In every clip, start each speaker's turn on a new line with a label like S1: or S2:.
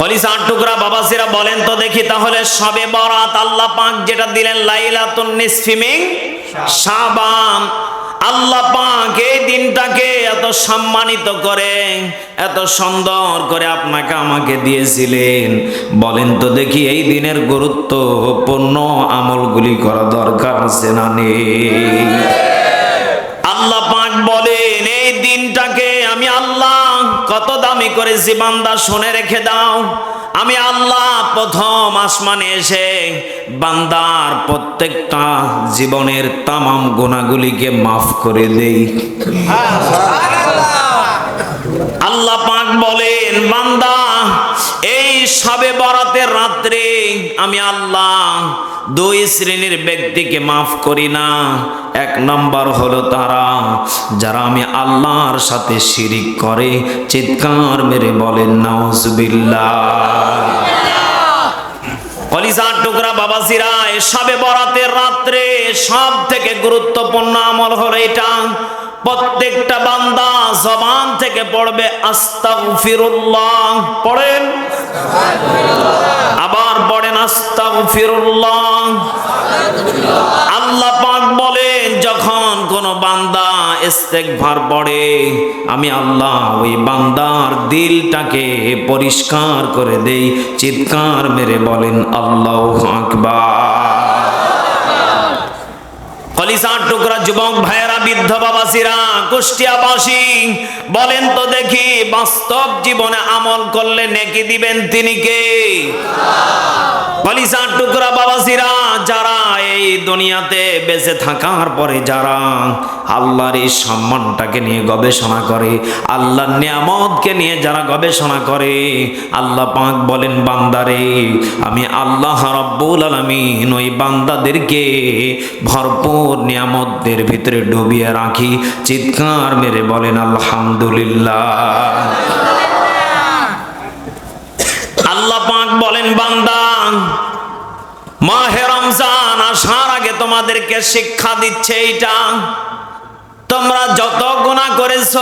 S1: কলিসার টুকরা বাবাসিরা বলেন, তো দেখি তাহলে সবে বরাত আল্লাহ পাক যেটা দিলেন লাইলাতুন নিসফিমিং শাবান। আল্লাহ পাক এই দিনটাকে এত সম্মানিত করে, এত সুন্দর করে আপনাকে আমাকে দিয়েছিলেন। বলেন, তো দেখি এই দিনের গুরুত্বপূর্ণ আমলগুলি করা দরকার আছে না নেই? আল্লাহ পাক বলেন কত করে জীবান্দা শুনে রেখে দাও। আমি আল্লাহ প্রথম আসমানে এসে বান্দার প্রত্যেকটা জীবনের তামাম গুণাগুলিকে মাফ করে দেই। আল্লাহ পাক এই সবে বরাতের রাত্রে আমি আল্লাহ দুই শ্রেণির ব্যক্তিকে মাফ করি না। এক নম্বর হলো তারা, যারা আমি আল্লাহর সাথে শিরিক করে, চিৎকার মেরে বলেন, নাউজুবিল্লাহ। কলিজার টুকরা বাবাজিরা সবে বরাতের রাত্রে সব থেকে গুরুত্বপূর্ণ আমল হলো এটা। প্রত্যেকটা বান্দা জবান থেকে পড়বে আস্তাগফিরুল্লাহ। পড়েন? আবার পড়েন আস্তাগফিরুল্লাহ। আল্লাহ পাক বলেন, যখন কোন বান্দা ইস্তেগফার পড়ে, আমি আল্লাহ ওই বান্দার দিলটাকে পরিষ্কার করে দেই, চিৎকার মেরে বলেন, আল্লাহু আকবার। কলিসার টুকরা যুবক ভাইয়েরা বৃদ্ধ বাবাসীরা কুষ্টিয়াবাসী বলেন তো দেখি বাস্তব জীবনে আমল করলে নেকি দিবেন তিনি কে? কলিসার টুকরা বাবাসিরা যারা এই দুনিয়াতে বেঁচে থাকার পরে যারা আল্লাহর এই সম্মানটাকে নিয়ে গবেষণা করে, আল্লাহর নিয়ামতকে নিয়ে যারা গবেষণা করে, আল্লাহ পাক বলেন, বান্দারে, আমি আল্লাহ রব্বুল আলমিন ওই বান্দাদেরকে ভরপুর নিয়ামতদের ভিতরে ডুবিয়ে রাখি, চিৎকার মেরে বলেন, আলহামদুলিল্লাহ। আল্লাহ পাক বলেন, বান্দা মাহে রমজান, আসার আগে তোমাদেরকে শিক্ষা দিচ্ছে এইটা। তোমরা যত গুণা করেছ,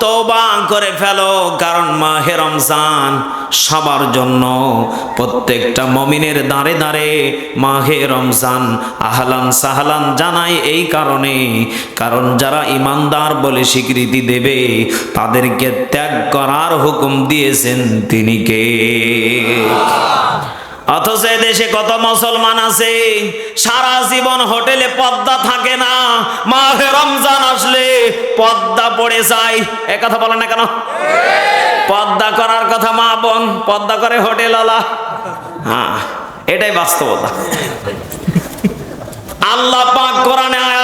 S1: তওবা করে ফেলো, কারণ মাহে রমজান সবার জন্য। প্রত্যেকটা মমিনের দাঁড়ে দাঁড়ে মাহে রমজান আহলান সাহলান জানাই এই কারণে। কারণ যারা ইমানদার বলে স্বীকৃতি দেবে, তাদেরকে ত্যাগ করার হুকুম দিয়েছেন তিনি কে? অথচ দেশে কত মুসলমান আছে? সারা জীবন হোটেলে পদ্মা থাকে না। মাহে রমজান আসলে পদ্মা পড়ে যায়। এ কথা বলে না কেন? পদ্মা করার কথা মা বোন, পদ্মা করে হোটেল আলা হ্যাঁ এটাই বাস্তবতা। আল্লাহ পাক কোরআনে নাজিল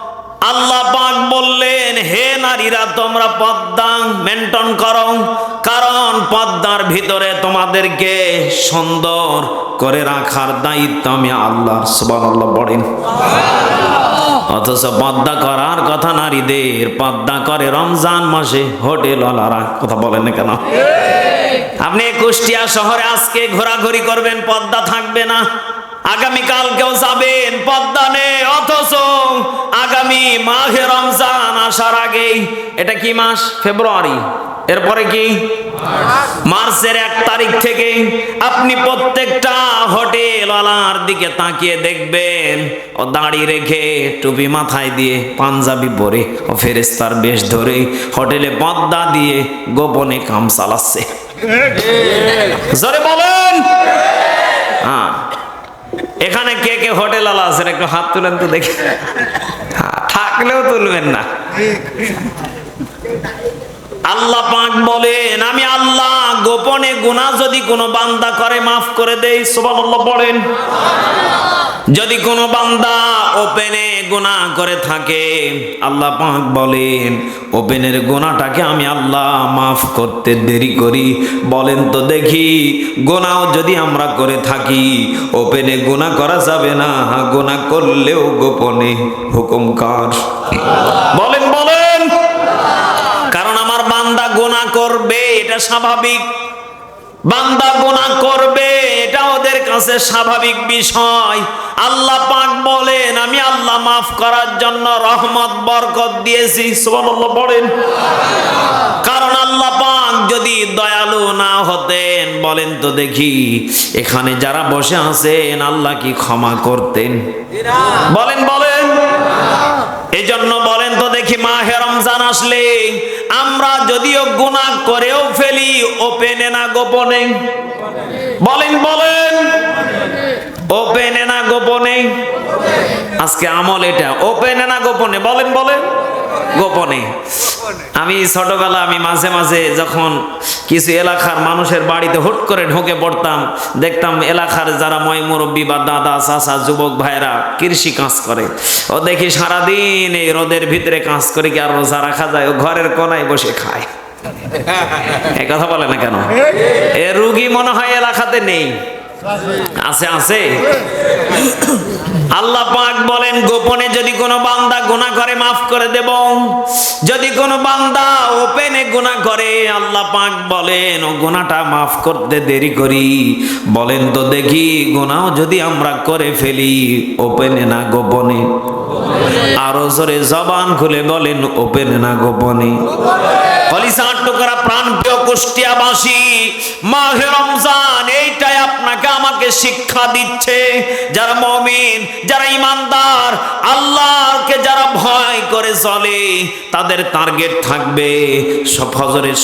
S1: আল্লাহ পাক বললেন হে নারীরা তোমরা পদ্মা মেনটেন করো কারণ পদ্মার ভিতরে তোমাদেরকে সুন্দর করে রাখার দায়িত্ব আমি আল্লাহর সুবহানাল্লাহ পড়েন। অথচ পদ্মা করার কথা নারীদের পদ্মা করে রমজান মাসে হোটেল হোটেলওয়ালারা কথা বলেন না কেন? আপনি কুষ্টিয়া শহরে আজকে ঘোরাঘুরি করবেন পদ্মা থাকবে না। আগামীকাল কেউ যাবেন পদ্মা নেই অথচ আগামী মাহে রমজান আসার আগেই এটা কি মাস? ফেব্রুয়ারি। এরপরে কি? মার্চের এক তারিখ থেকে আপনি প্রত্যেকটা হোটেলওয়ালার দিকে তাকিয়ে দেখবেন। ও দাড়ি রেখে টুপি মাথায় দিয়ে পাঞ্জাবি পরে ও ফেরেস্তার বেশ ধরে হোটেলে পদ্মা দিয়ে গোপনে কাম চালাচ্ছে। জোরে বলেন! এখানে কে কে হোটেল আলা আছেন? একটু হাত তুলেন তো দেখি। হ্যাঁ, থাকলেও তুলবেন না। আল্লাহ পাক বলেন আমি আল্লাহ গোপনে গুনাহ যদি কোনো বান্দা করে মাফ করে দেই। সুবহানাল্লাহ পড়েন যদি কোনো বান্দা ওপেনে গুনাহ করে থাকে। আল্লাহ পাক বলেন, ওপেনের গুনাহটাকে আমি আল্লাহ মাফ করতে দেরি করি। বলেন তো দেখি গুনাহও যদি আমরা করে থাকি, ওপেনে গুনাহ করা যাবে না। গুনাহ করলেও গোপনে হুকুম কার? বলেন বলেন। কারণ আমার বান্দা গুনাহ করবে, এটা স্বাভাবিক। বান্দা গুনাহ করবে কাছে স্বাভাবিক বিষয়। আল্লাহ পাক বলেন, আমি আল্লাহ মাফ করার জন্য রহমত, বরকত দিয়েছি। সুবহানাল্লাহ, পড়েন। কারণ আল্লাহ পাক যদি দয়ালু না হতেন, বলেন তো দেখি, এখানে যারা বসে আছেন, আল্লাহ কি ক্ষমা করতেন? বলেন বলেন। এই জন্য বলেন তো দেখি, মাহে রমজান আসলে আমরা যদিও গুনাহ করেও ফেলি, ওপেনে না গোপনে। বলেন বলেন। ওপেনে না গোপনে? আজকে আমল এটা। ওপেনে না গোপনে? বলেন বলেন। গোপনে। আমি ছোটবেলা আমি মাঝে মাঝে যখন কিছু এলাকার মানুষের বাড়িতে হুট করে ঢুকে পড়তাম দেখতাম এলাকার যারা ময় মুরব্বী বা দাদা চাচা যুবক ভাইরা কৃষি কাজ করে। ও দেখি সারাদিন এই রোদের ভিতরে কাজ করে কি আর রোজা রাখা যায়? ও ঘরের কোনায় বসে খায়। এই কথা বলে না কেন? এ রুগী মনে হয় এলাকাতে নেই। আছে আছে? আল্লাহ পাক বলেন, গোপনে যদি কোনো বান্দা গুনাহ করে, মাফ করে দেব। যদি কোনো বান্দা ওপেনে গুনাহ করে, আল্লাহ পাক বলেন, ও গুনাহটা মাফ করতে দেরি করি। বলেন তো দেখি, গুনাহ যদি আমরা করে ফেলি ওপেনে না গোপনে? আরও জোরে জবান খুলে বলেন ওপেনে না গোপনে? কলিসার টুকরা প্রাণ প্রিয় কুষ্টিয়াবাসী মাহে রমজান, এইটাই আপনাকে আমাকে শিক্ষা দিচ্ছে। যারা মমিন, যারা ইমানদার, আল্লাহকে যারা ভয় করে চলে, তাদের টার্গেট থাকবে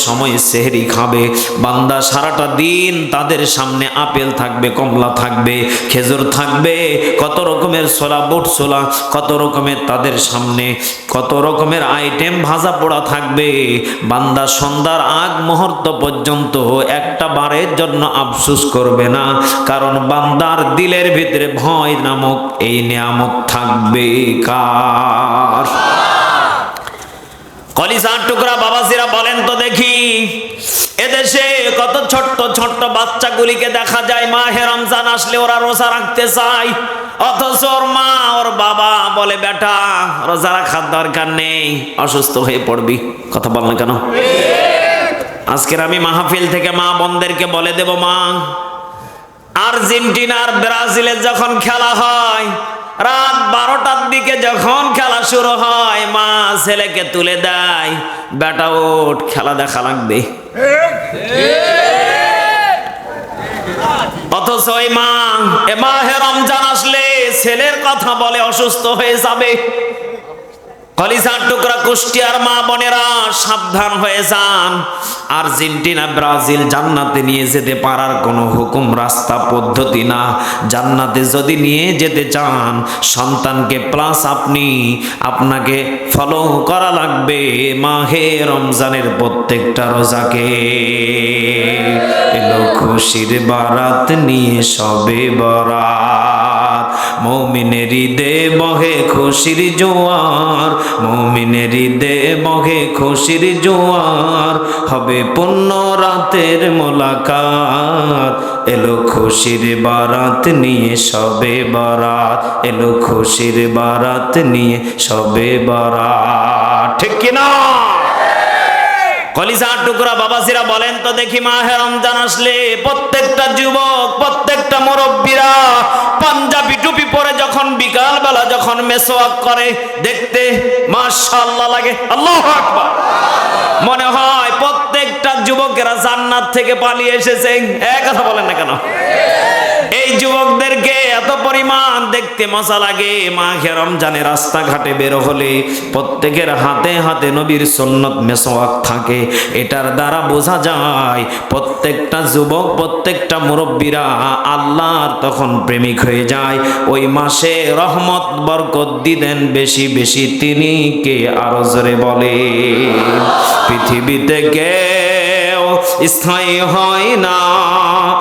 S1: সময় সেহরি খাবে, বান্দা সারাটা দিন তাদের সামনে আপেল থাকবে, কমলা থাকবে, খেজুর থাকবে, কত রকমের ছোলা, বুট ছোলা, কত রকমের তাদের সামনে, কত রকমের আইটেম ভাজা পোড়া থাকবে, বান্দা সন্ধ্যার আগ মুহূর্ত পর্যন্ত একটা বারের জন্য আফসুস করবে না, কারণ বান্দার দিলের ভিতরে ভয় নামক এই নিয়ামত থাকবে কার? কলিজার টুকরা বাবাজিরা বলেন তো দেখি, এদেশে কত ছোট্ট ছোট্ট বাচ্চাগুলিকে দেখা যায়, মাহে রমজান আসলে ওরা রোজা রাখতে চায়, অথচ ওর মা ওর বাবা বলে, বেটা, রোজা রাখার দরকার নেই, অসুস্থ হয়ে পড়বি। কথা বল না কেন? আজকের আমি মাহফিল থেকে মা বোনদেরকে বলে দেব, মা আর্জেন্টিনার ব্রাজিলের যখন খেলা হয়, রাত বারোটার দিকে যখন খেলা শুরু হয়, মা ছেলেকে তুলে দেয়, বেটা, ওঠ, খেলা দেখা লাগবে। অথচ ওই মা, এ মাহে রমজান আসলে ছেলের কথা বলে অসুস্থ হয়ে যাবে। কলিজার টুকরা কুষ্টিয়ার মা বোনেরা, সাবধান হয়ে যান। আর্জেন্টিনা, ব্রাজিল জান্নাতে নিয়ে যেতে পারার কোনো হুকুম, রাস্তা, পদ্ধতি না। জান্নাতে যদি নিয়ে যেতে চান, সন্তানকে প্লাস আপনি, আপনাকে ফলো করা লাগবে মাহে রমজানের প্রত্যেকটা রোজাকে। এলো খুশির বারাত নিয়ে সবে বরাত। মৌমিনের দে বহে খুশির জোয়ার, মৌমিনের দে বহে খুশির জোয়ার। হবে পূর্ণ রাতের মোলাকাত, এলো খুশির বারাত নিয়ে সবে বারাত, এলো খুশির বারাত নিয়ে সবে বারাত। ঠিক কিনা? কলিজার টুকরা বাবাজিরা বলেন তো দেখি মাহে রমজান আসলে প্রত্যেকটা যুবক, প্রত্যেকটা মুরব্বীরা পাঞ্জাবি টুপি পরে যখন বিকাল বেলা যখন মেসোয়াক করে, দেখতে মাশাআল্লাহ লাগে। আল্লাহ আকবার। মনে হয় প্রত্যেকটা যুবকেরা জান্নাত থেকে পালিয়ে এসেছে। এক কথা বলেন না কেন? এই যুবকদেরকে এত পরিমাণ দেখতে মজা লাগে। মাঘে রমজানে রাস্তাঘাটে বের হলে প্রত্যেকের হাতে হাতে নবীর সন্ন্যত মেসোয়াক থাকে। এটার দ্বারা বোঝা যায়, প্রত্যেকটা যুবক, প্রত্যেকটা মুরব্বীরা আল্লাহর তখন প্রেমিক হয়ে যায়। ওই মাসে রহমত, বরকত দিদেন বেশি বেশি তিনি কে আরও জোরে বলে? পৃথিবীতে কেউ স্থায়ী হয় না।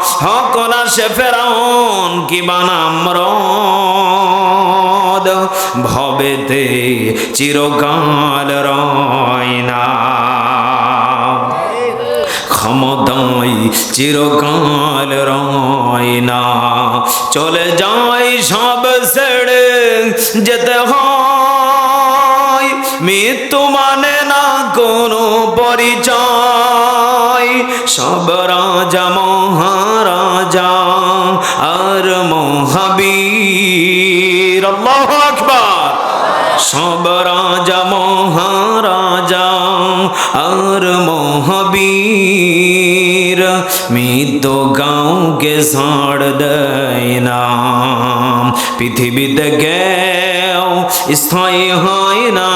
S1: হকরা সে ফেরাউন কি বানাম রদ ভবেতে চিরকাল রয় না। ক্ষমতায় চিরকাল রয় না। চলে যাই সব ছেড়ে যেতে হয়। মৃত্যু মানে না কোনো পরিচয়। সব রাজা, মহারাজা আর মহাবীর। আল্লাহু সব রাজা, মহারাজা আর মহাবীর। মৃত গাঁওকে ছাড় দেয় না পৃথিবীতে গেও স্থায়ী হয় না।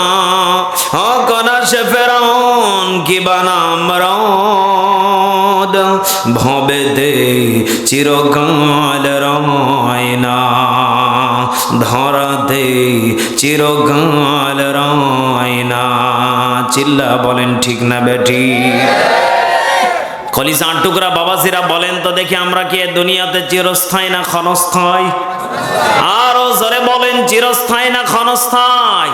S1: হকনা সে ফেরাউন, কি বানাম রদ ভবেতে চিরকাল রয় না। ধরাতে চিরকাল রয় চিল্লা বলেন ঠিক না বেটি। খলিসার টুকরা বাবাসিরা বলেন, তো দেখি আমরা কি দুনিয়াতে চিরস্থায়ী না ক্ষণস্থায়ী? আরও জোরে বলেন, চিরস্থায়ী না ক্ষণস্থায়ী?